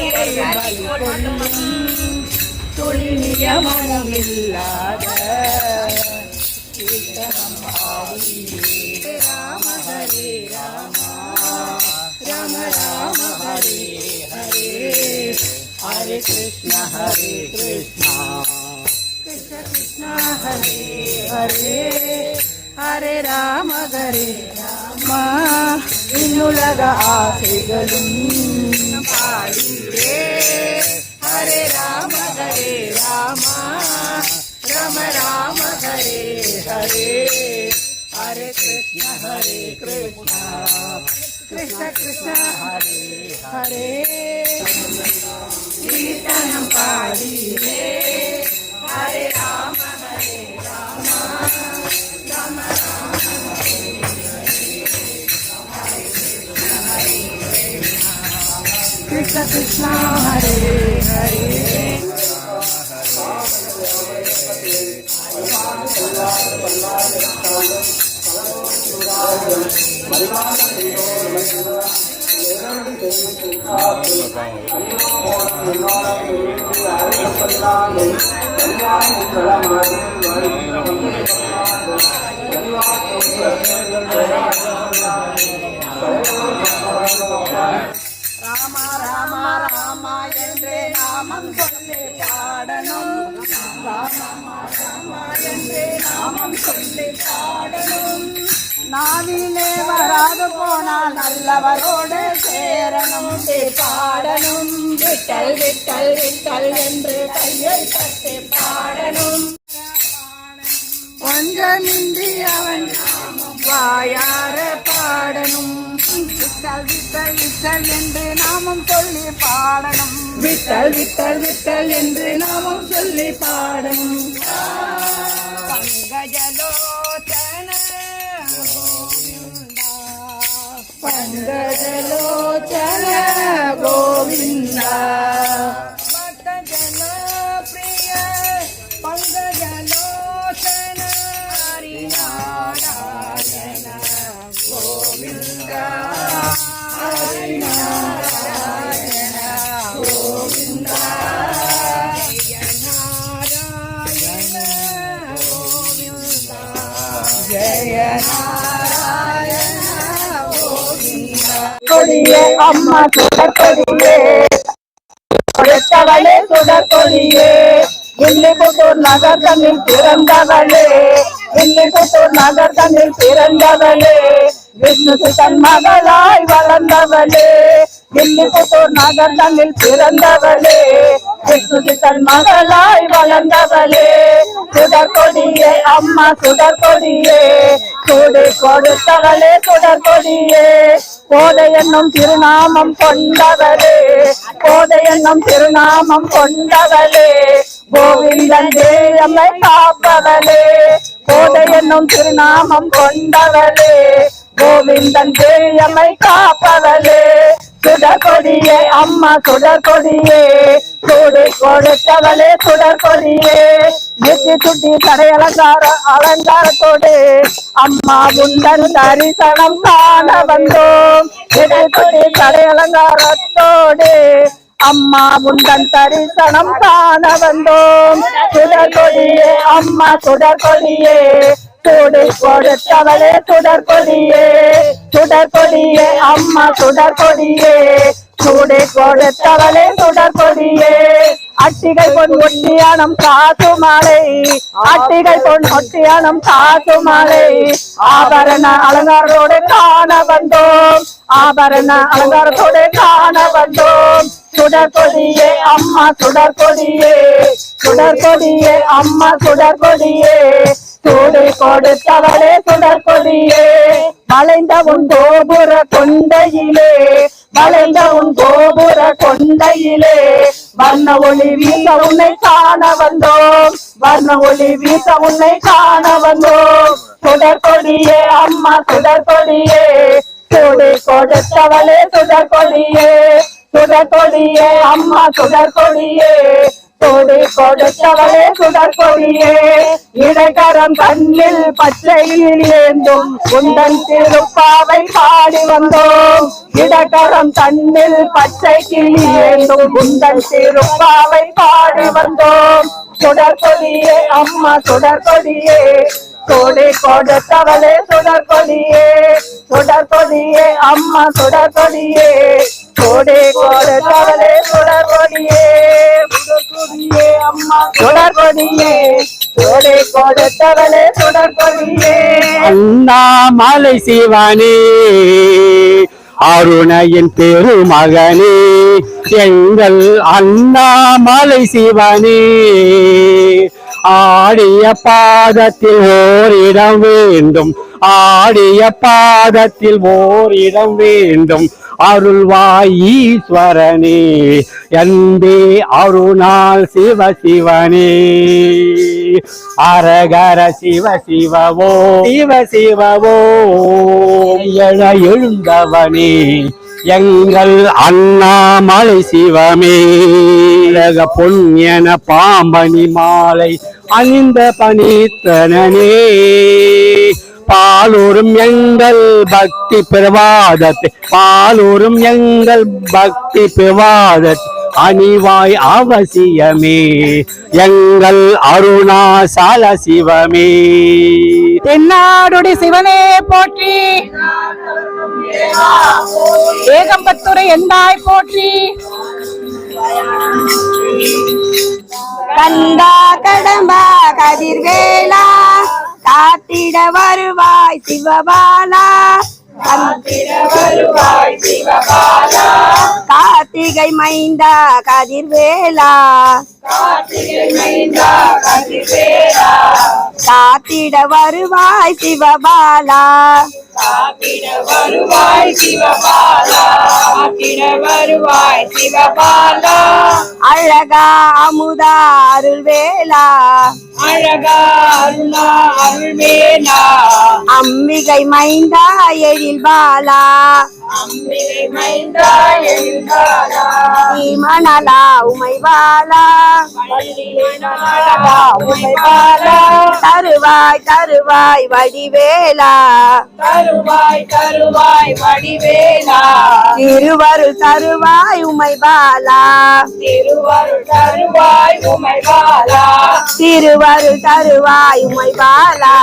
உயிரை பலி கொள்ளும் துளி நியமனம் இல்லாத கீர்த்தனம் பாடியே ராம ஹரே ராமா ராம ராம ஹரே ஹரே ஹரே கிருஷ்ண ஹரே கிருஷ்ணா கிருஷ்ண கிருஷ்ண ஹரே ஹரே ஹரே ராம ஹரே ராமா இன்னுலக ஆசைகளும் பாடியே ஹரே ராம ஹரே ராமா ராம ராம ஹரே ஹரே ஹரே கிருஷ்ண ஹரே கிருஷ்ண கிருஷ்ண கிருஷ்ண ஹரே ஹரே கீர்த்தனம் பாடியே ஹரே ராம ஹரே கிருஷ்ண கிருஷ்ண ஹரே ஹரே ராமா நாமம் சொல்லி பாடணும் நாமம் சொல்லி பாடணும் நாவிலே வராது போனால் நல்லவரோடு சேரணும் பாடணும் விட்டல் விட்டல் விட்டல் என்று கையை தட்டி பாடணும் ஒன்றமின்றி அவன் வாயார பாடணும். விட்டல் விட்டல் விட்டல் என்று நாமம் சொல்லி பாடணும். விட்டல் விட்டல் விட்டல் என்று நாமம் சொல்லி பாடணும். பங்கஜலோச்சன கோவிந்தா. பங்கஜலோச்சன கோவிந்தா. கொடியே அம்மா சுடக்கொடியே கொடுத்தவளே சுடக்கொடியே வில்லிபுத்தூர் நகர் தன்னில் பிறந்தவளே வில்லிபுத்தூர் நகர் தன்னில் பிறந்தவளே விஷ்ணுக்கு தன் மகளாய் வளர்ந்தவளே வில்லிபுத்தூர் நகர் தன்னில் பிறந்தவளே விஷ்ணுக்கு தன் மகளாய் வளர்ந்தவளே சுடற்கொடியே அம்மா சுடற்கொடியே சூடு கொடுத்தவளே சுடற்கொடியே கோதை என்னும் திருநாமம் கொண்டவளே கோதை என்னும் திருநாமம் கொண்டவளே. கோவிந்தன் தேயம்மை காப்பவளே கோதை என்னும் திருநாமம் கொண்டவளே. கோவிந்தன் தேயமை காப்பவளே. சுடற்கொடியே அம்மா சுடற்கொடியே சூடு கொடுத்தவளே சுடற்கொடியே நெத்தி சுட்டி கடை அலங்கார அலங்காரத்தோடு. அம்மா உந்தன் தரிசனம் காண வந்தோம். நெத்தி சுட்டி கடை அலங்காரத்தோடு அம்மா உந்தன் தரிசனம் காண வந்தோம். சுடற்கொடியே அம்மா சுடற்கொடியே சூடு கொடுத்தவளே சுடற்கொடியே சுடற்கொடியே அம்மா சுடற்கொடியே சூடு கொடுத்தவளே சுடற்கொடியே அட்டிகை பொன் ஒட்டியானம் காசு மாலை. அட்டிகை பொன் ஒட்டியானம் காசு மாலை. ஆபரண அலங்காரத்தோடு காண வந்தோம். ஆபரண அலங்காரத்தோடு காண வந்தோம். சுடற்கொடியே அம்மா சுடற்கொடியே சுடற்கொடியே அம்மா சுடற்கொடியே சூடு கொடுத்தவளே சுடற்கொடியே வளைந்த உன் கோபுர கொண்டையிலே வளைந்த உன் கோபுர கொண்டையிலே. வர்ண ஒளி வீச உன்னை காண வந்தோம். வர்ண ஒளி வீச உன்னை காண வந்தோம். சுடற்கொடியே அம்மா சுடற்கொடியே சூடு கொடுத்தவளே சுடற்கொடியே சுடற்கொடியே அம்மா சுடற்கொடியே கொடி கொடுத்தவளே சுடற்கொடியே இடைக்கரம் கண்ணில் பச்சையில் ஏந்தும் உந்தன் திருப்பாவை பாடி வந்தோம். இடக்கரம் கண்ணில் பச்சை கிளி ஏந்தும் உந்தன் திருப்பாவை பாடி வந்தோம். சுடற்கொடியே அம்மா சுடற்கொடியே கோடி கோடத்தவளே சுடர் கொடியே சுடர் கொடியே அம்மா சுடர் கொடியே. சுடற்கொடியே கொடி கொடுத்தவளே சுடற்கொடியே சுடற்கொடியே அம்மா சுடர் கொடியே. சுடற்கொடியே கொடி கொடுத்தவளே சுடற்கொடியே அண்ணாமலை சிவானே அருணையின் பெருமகனே எங்கள் அண்ணாமலை சிவனே. ஆடிய பாதத்தில் ஓரிடம் வேண்டும் ஆடிய பாதத்தில் ஓரிடம் வேண்டும். அருள்வாய் ஈஸ்வரனே அன்பே அருணால் சிவ சிவனே. அரகர சிவ சிவவோ சிவ சிவவோ. எழ எழுந்தவனே எங்கள் அண்ணாமலை சிவமே. உலக பொன்யன பாம்பனி மாலை அணிந்த பணித்தனனே. பாலூரும் எங்கள் பக்தி பிரவாதத்தை பாலூரும் எங்கள் பக்தி பிரவாதத்தை அணிவாய் அவசியமே எங்கள் அருணாசால சிவமே. தென்னாடுடைய சிவனே போற்றி. ஏகம்பத்துரை எந்தாய் போற்றி. கந்தா கடம்பா கதிர்வேலா. காத்திட வருவாய் சிவபாலா. கார்த்திகை மைந்தா கதிர்வேலா. கார்த்திகை மைந்தா கதிர்வேலா. காத்திட வருவாய் சிவபாலா. காத்திட வருவாய் சிவபாலா. காத்திட வருவாய் சிவபாலா. அழகா அமுதா அருள்வேலா அழகா அருணா அருள்வேலா அம்பிகை மைந்தா எழில் பாலா. அம்பிகை மைந்தா எழில் பாலா. மணலா உமை பாலா உமை பாலா தருவாய் தருவாய் வடிவேலா. தருவாய் தருவாய் வடிவேலா. திருவருள் தருவாய் உமை பாலா திருவருள் தருவாய் உமை பாலா திருவருள் தருவாய் உமை பாலா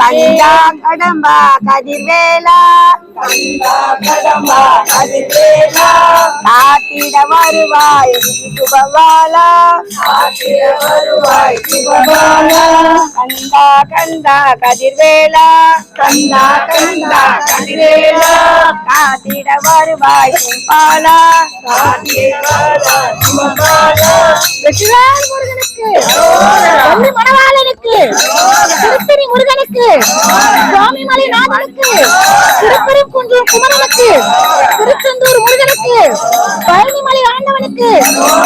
கண்டா கடம்பா கதிர்வேலா. கண்டா காத்திட வருவாய் சுபவாலா. வருவாய் சுபவாலா. கண்டா கண்டா கதிர்வேலா. கண்டா கண்டா கதிர்வேலா. காத்திட வருவாய் சுபபாலா வெற்றிவேல் முருகனுக்கு. வள்ளி மணவாளனுக்கு. திருத்தணி முருகனுக்கு. சுவாமிமலை நாதனுக்கு. திருப்பெருங்குன்றம் குமரனுக்கு. திருச்செந்தூர் முருகனுக்கு. பழனிமலை ஆண்டவனுக்கு.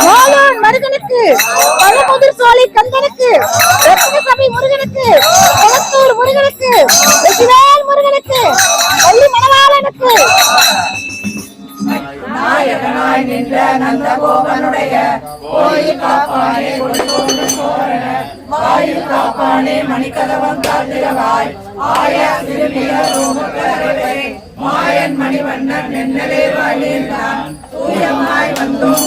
மாலூர் மருகனுக்கு. பழமுதிர் சோலை கந்தனுக்கு. ரத்னசபை முருகனுக்கு குளத்தூர் முருகனுக்கு வெற்றிவேல் முருகனுக்கு பள்ளி மணவாளனுக்கு. மாயன் மணிவண்ணன் நின்றே வாழ்ந்தான் தூயமாய் வந்தோம்.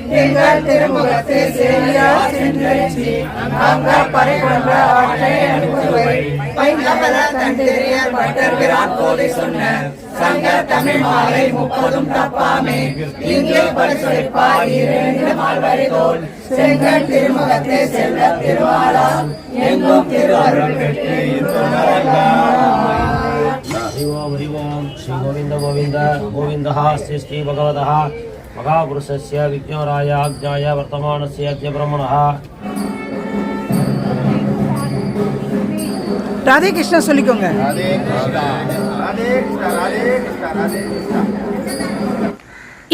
எங்கள் திருமுகத்து சேரியா சென்றெழுச்சி நாங்க பறை கொண்ட ஆற்றை அனுப்புவை பைங்கமல பட்டர்கிறான் போதை சொன்ன சங்க தமிழ் மாலை முப்பதும் தப்பாமே. இங்கே பரிசுரைப்பார் இரண்டு மால்வரை தோல் செங்கல் திருமுகத்தை செல்ல திருவாரா எங்கும் திருவாரூர் பெற்று ஹரி ஸ்ரீ கோவிந்த கோவிந்த கோவிந்தா ஸ்ரீ ஸ்ரீ பகவதா மகாபுருஷஸ்ய விக்னோராய ஆக்ஞாய வர்த்தமானஸ்ய அத்ய பிரம்மணா. ராதே கிருஷ்ணா சொல்லிக்கோங்க.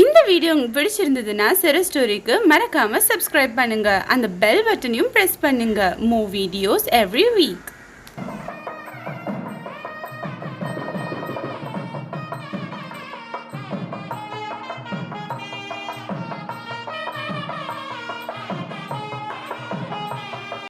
இந்த வீடியோ உங்களுக்கு பிடிச்சிருந்ததுன்னா சிறு ஸ்டோரிக்கு மறக்காம சப்ஸ்கிரைப் பண்ணுங்க. அந்த பெல் பட்டனையும் ப்ரெஸ் பண்ணுங்க. மூ வீடியோஸ் எவ்ரி வீக்